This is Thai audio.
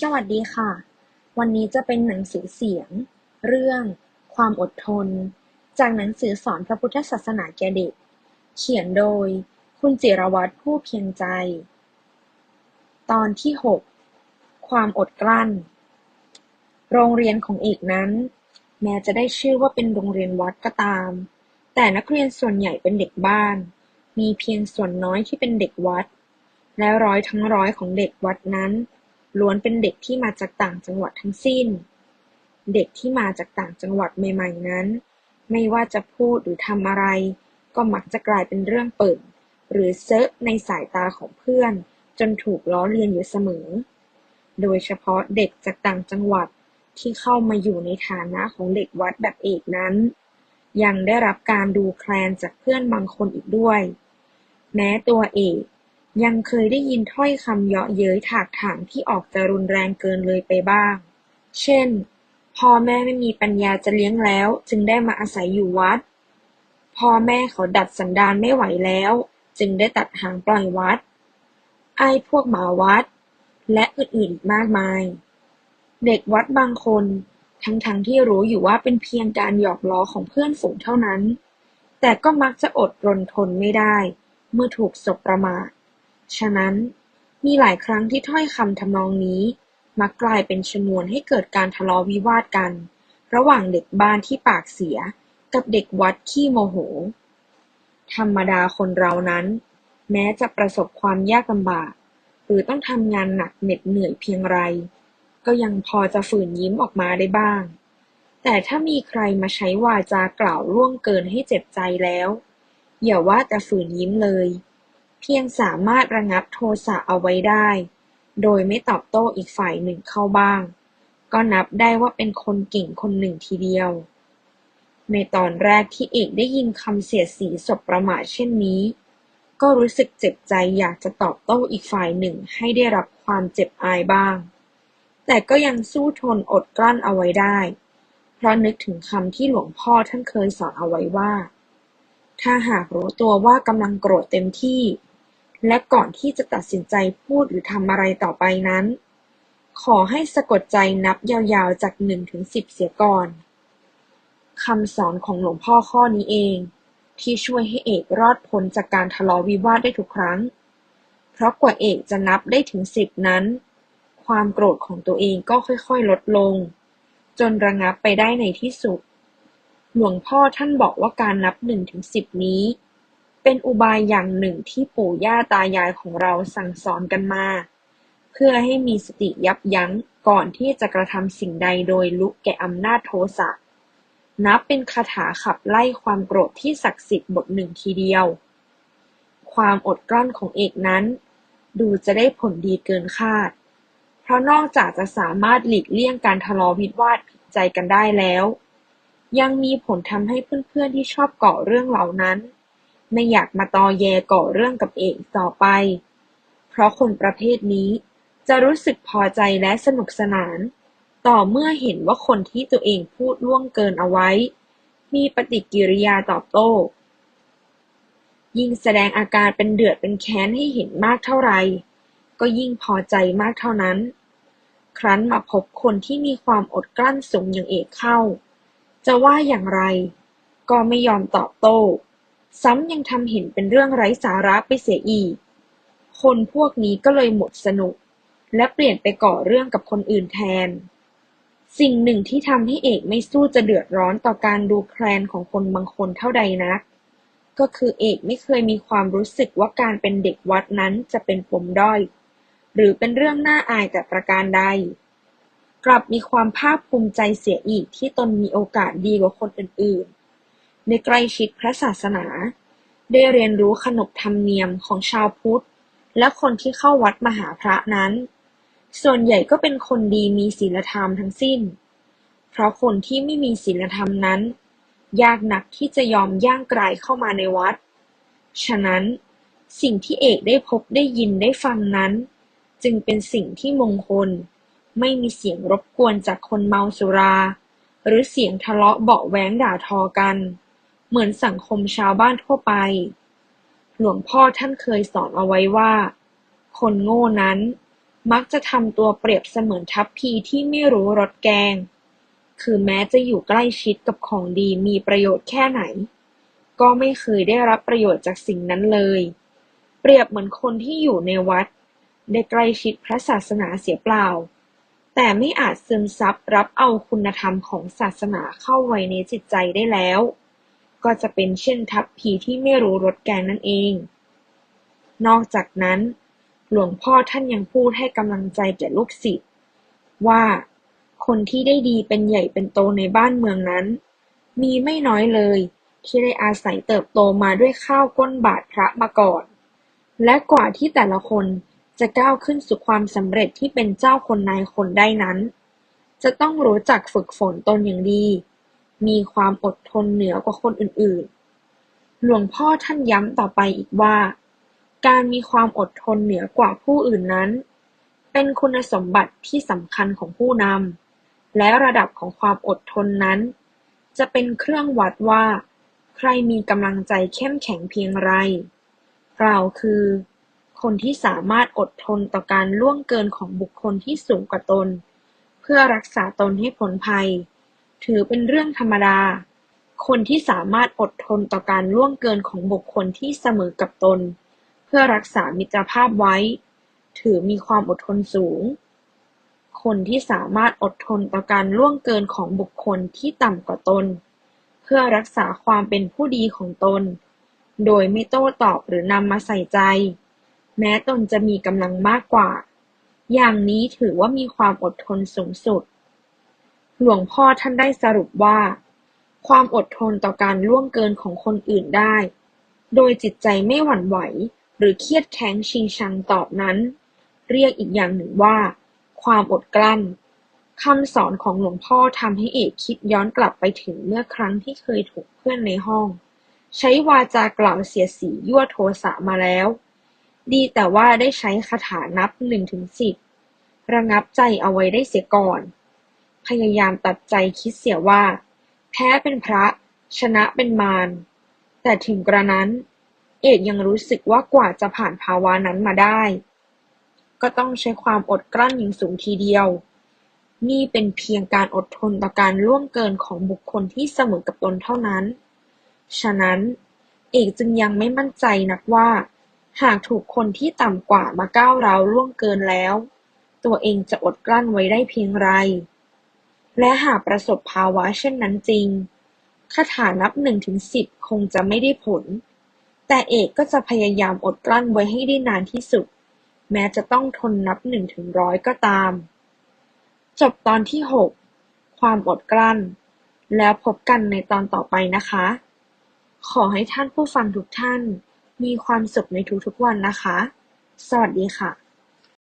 สวัสดีค่ะ วันนี้จะเป็นหนังสือเสียง เรื่อง ความอดทน จากหนังสือสอนพระพุทธศาสนาแก่เด็ก เขียนโดย คุณจิรวัตรผู้เพียงใจ ตอนที่หกความอดกลั้น โรงเรียนของเอกนั้น แม้จะได้ชื่อว่าเป็นโรงเรียนวัดก็ตาม แต่นักเรียนส่วนใหญ่เป็นเด็กบ้าน มีเพียงส่วนน้อยที่เป็นเด็กวัด และร้อยทั้งร้อยของเด็กวัดนั้น ล้วนเป็นเด็กที่มาจากต่างจังหวัดทั้งสิ้น เด็กที่มาจากต่างจังหวัดใหม่ๆนั้น ไม่ว่าจะพูดหรือทำอะไร ก็มักจะกลายเป็นเรื่องเปิดหรือเซอะในสายตาของเพื่อน จนถูกล้อเลียนอยู่เสมอ โดยเฉพาะเด็กจากต่างจังหวัดที่เข้ามาอยู่ในฐานะของเด็กวัดแบบเอกนั้น ยังได้รับการดูแคลนจากเพื่อนบางคนอีกด้วย แม้ตัวเอก ยังเคยได้ยินถ้อยคำเยาะเย้ยถากถางที่ออกจะรุนแรงเกินเลยไปบ้าง เช่น พ่อแม่ไม่มีปัญญาจะเลี้ยงแล้ว จึงได้มาอาศัยอยู่วัด พ่อแม่เขาดัดสันดานไม่ไหวแล้ว จึงได้ตัดหางปล่อยวัด ไอ้พวกหมาวัด และอื่นๆอีกมากมาย เด็กวัดบางคน ทั้งๆทที่รู้อยู่ว่าเป็นเพียงการหยอกล้อของเพื่อนฝูงเท่านั้น แต่ก็มักจะอดรนทนไม่ได้ เมื่อถูกสบประมาท ฉะนั้น มีหลายครั้งที่ถ้อยคำทำนองนี้มักกลายเป็นชนวนให้เกิดการทะเลาะวิวาทกัน ระหว่างเด็กบ้านที่ปากเสียกับเด็กวัดขี้โมโห ธรรมดาคนเรานั้น แม้จะประสบความยากลำบาก หรือต้องทำงานหนักเหน็ดเหนื่อยเพียงไร ก็ยังพอจะฝืนยิ้มออกมาได้บ้าง แต่ถ้ามีใครมาใช้วาจากล่าวล่วงเกินให้เจ็บใจแล้ว อย่าว่าแต่ฝืนยิ้มเลย เพียงสามารถระงับโทสะเอาไว้ได้ โดยไม่ตอบโต้อีกฝ่ายหนึ่งเข้าบ้าง ก็นับได้ว่าเป็นคนเก่งคนหนึ่งทีเดียว ในตอนแรกที่เอกได้ยินคำเสียดสีสบประมาทเช่นนี้ ก็รู้สึกเจ็บใจอยากจะตอบโต้อีกฝ่ายหนึ่งให้ได้รับความเจ็บอายบ้าง แต่ก็ยังสู้ทนอดกลั้นเอาไว้ได้ เพราะนึกถึงคำที่หลวงพ่อท่านเคยสอนเอาไว้ว่าถ้าหากรู้ตัวว่ากำลังโกรธเต็มที่ และก่อนที่จะตัดสินใจพูดหรือทำอะไรต่อไปนั้น ขอให้สะกดใจนับยาวๆ จากหนึ่งถึงสิบเสียก่อน คำสอนของหลวงพ่อข้อนี้เอง ที่ช่วยให้เอกรอดพ้นจากการทะเลาะวิวาทได้ทุกครั้ง เพราะกว่าเอกจะนับได้ถึงสิบนั้น ความโกรธของตัวเองก็ค่อยๆ ลดลง จนระงับไปได้ในที่สุด หลวงพ่อท่านบอกว่าการนับหนึ่งถึงสิบนี้ เป็นอุบายอย่างหนึ่งที่ปู่ย่าตายายของเราสั่งสอนกันมา เพื่อให้มีสติยับยั้งก่อนที่จะกระทำสิ่งใดโดยลุกแก่อำนาจโทสะ นับเป็นคาถาขับไล่ความโกรธที่ศักดิ์สิทธิ์บทหนึ่งทีเดียว ความอดกลั้นของเอกนั้น ดูจะได้ผลดีเกินคาด เพราะนอกจากจะสามารถหลีกเลี่ยงการทะเลาะวิวาทผิดใจกันได้แล้ว ยังมีผลทำให้เพื่อนๆที่ชอบก่อเรื่องเหล่านั้น ไม่อยากมาตอแยก่อเรื่องกับเอกอีกต่อไป เพราะคนประเภทนี้จะรู้สึกพอใจและสนุกสนาน ต่อเมื่อเห็นว่าคนที่ตัวเองพูดล่วงเกินเอาไว้ มีปฏิกิริยาตอบโต้ ยิ่งแสดงอาการเป็นเดือดเป็นแค้นให้เห็นมากเท่าไหร่ก็ยิ่งพอใจมากเท่านั้น ครั้นมาพบคนที่มีความอดกลั้นสูงอย่างเอกเข้า จะว่าอย่างไร ก็ไม่ยอมตอบโต้ ซ้ำยังทำเห็นเป็นเรื่องไร้สาระไปเสียอีก คนพวกนี้ก็เลยหมดสนุก และเปลี่ยนไปก่อเรื่องกับคนอื่นแทน สิ่งหนึ่งที่ทำให้เอกไม่สู้จะเดือดร้อนต่อการดูแคลนของคนบางคนเท่าใดนัก ก็คือเอกไม่เคยมีความรู้สึกว่าการเป็นเด็กวัดนั้นจะเป็นปมด้อย หรือเป็นเรื่องน่าอายแต่ประการใด กลับมีความภาคภูมิใจเสียอีกที่ตนมีโอกาสดีกว่าคนอื่น ในใกล้ชิดพระศาสนา ได้เรียนรู้ขนบธรรมเนียมของชาวพุทธ และคนที่เข้าวัดมาหาพระนั้น ส่วนใหญ่ก็เป็นคนดีมีศีลธรรมทั้งสิ้น เพราะคนที่ไม่มีศีลธรรมนั้น ยากหนักที่จะยอมย่างกรายเข้ามาในวัด ฉะนั้นสิ่งที่เอกได้พบได้ยินได้ฟังนั้น จึงเป็นสิ่งที่มงคล ไม่มีเสียงรบกวนจากคนเมาสุรา หรือเสียงทะเลาะเบาะแว้งด่าทอกัน เหมือนสังคมชาวบ้านทั่วไป หลวงพ่อท่านเคยสอนเอาไว้ว่า คนโง่นั้นมักจะทำตัวเปรียบเสมือนทัพพีที่ไม่รู้รสแกง คือแม้จะอยู่ใกล้ชิดกับของดีมีประโยชน์แค่ไหน ก็ไม่เคยได้รับประโยชน์จากสิ่งนั้นเลย เปรียบเหมือนคนที่อยู่ในวัด ได้ใกล้ชิดพระศาสนาเสียเปล่า แต่ไม่อาจซึมซับรับเอาคุณธรรมของศาสนาเข้าไว้ในจิตใจได้แล้ว ก็จะเป็นเช่นทัพพีที่ไม่รู้รสแกงนั่นเอง นอกจากนั้น หลวงพ่อท่านยังพูดให้กำลังใจแก่ลูกศิษย์ว่าคนที่ได้ดีเป็นใหญ่เป็นโตในบ้านเมืองนั้น มีไม่น้อยเลย ที่ได้อาศัยเติบโตมาด้วยข้าวก้นบาทพระมาก่อน และกว่าที่แต่ละคนจะก้าวขึ้นสู่ความสำเร็จที่เป็นเจ้าคนนายคนได้นั้น จะต้องรู้จักฝึกฝนตนอย่างดี มีความอดทนเหนือกว่าคนอื่นๆ หลวงพ่อท่านย้ำต่อไปอีกว่า การมีความอดทนเหนือกว่าผู้อื่นนั้น เป็นคุณสมบัติที่สำคัญของผู้นำ และระดับของความอดทนนั้น จะเป็นเครื่องวัดว่า ใครมีกำลังใจเข้มแข็งเพียงไรกล่าวคือ คนที่สามารถอดทนต่อการล่วงเกินของบุคคลที่สูงกว่าตน เพื่อรักษาตนให้พ้นภัย ถือเป็นเรื่องธรรมดา คนที่สามารถอดทนต่อการล่วงเกินของบุคคลที่เสมอกับตน เพื่อรักษามิตรภาพไว้ ถือมีความอดทนสูง คนที่สามารถอดทนต่อการล่วงเกินของบุคคลที่ต่ำกว่าตน เพื่อรักษาความเป็นผู้ดีของตน โดยไม่โต้ตอบหรือนำมาใส่ใจ แม้ตนจะมีกำลังมากกว่า อย่างนี้ถือว่ามีความอดทนสูงสุด หลวงพ่อท่านได้สรุปว่า ความอดทนต่อการล่วงเกินของคนอื่นได้ โดยจิตใจไม่หวั่นไหว หรือเครียดแค้นชิงชังตอบนั้น เรียกอีกอย่างหนึ่งว่า ความอดกลั้นคำสอนของหลวงพ่อทำให้เอกคิดย้อนกลับไปถึงเมื่อครั้งที่เคยถูกเพื่อนในห้อง ใช้วาจากล่าวเสียสียั่วโทสะมาแล้ว ดีแต่ว่าได้ใช้คาถานับหนึ่งถึงสิบระงับใจเอาไว้ได้เสียก่อน พยายามตัดใจคิดเสียว่า แพ้เป็นพระ ชนะเป็นมาร แต่ถึงกระนั้น เอกยังรู้สึกว่ากว่าจะผ่านภาวะนั้นมาได้ ก็ต้องใช้ความอดกลั้นอย่างสูงทีเดียว นี่เป็นเพียงการอดทนต่อการล่วงเกินของบุคคลที่เสมอกับตนเท่านั้น ฉะนั้น เอกจึงยังไม่มั่นใจนักว่า หากถูกคนที่ต่ำกว่ามาก้าวร้าวล่วงเกินแล้ว ตัวเองจะอดกลั้นไว้ได้เพียงไร และหากประสบภาวะเช่นนั้นจริง คาถานับหนึ่งถึงสิบคงจะไม่ได้ผล แต่เอกก็จะพยายามอดกลั้นไว้ให้ได้นานที่สุด แม้จะต้องทนนับหนึ่งถึงร้อยก็ตาม จบตอนที่หกความอดกลั้น แล้วพบกันในตอนต่อไปนะคะ ขอให้ท่านผู้ฟังทุกท่าน มีความสุขในทุกๆวันนะคะ สวัสดีค่ะ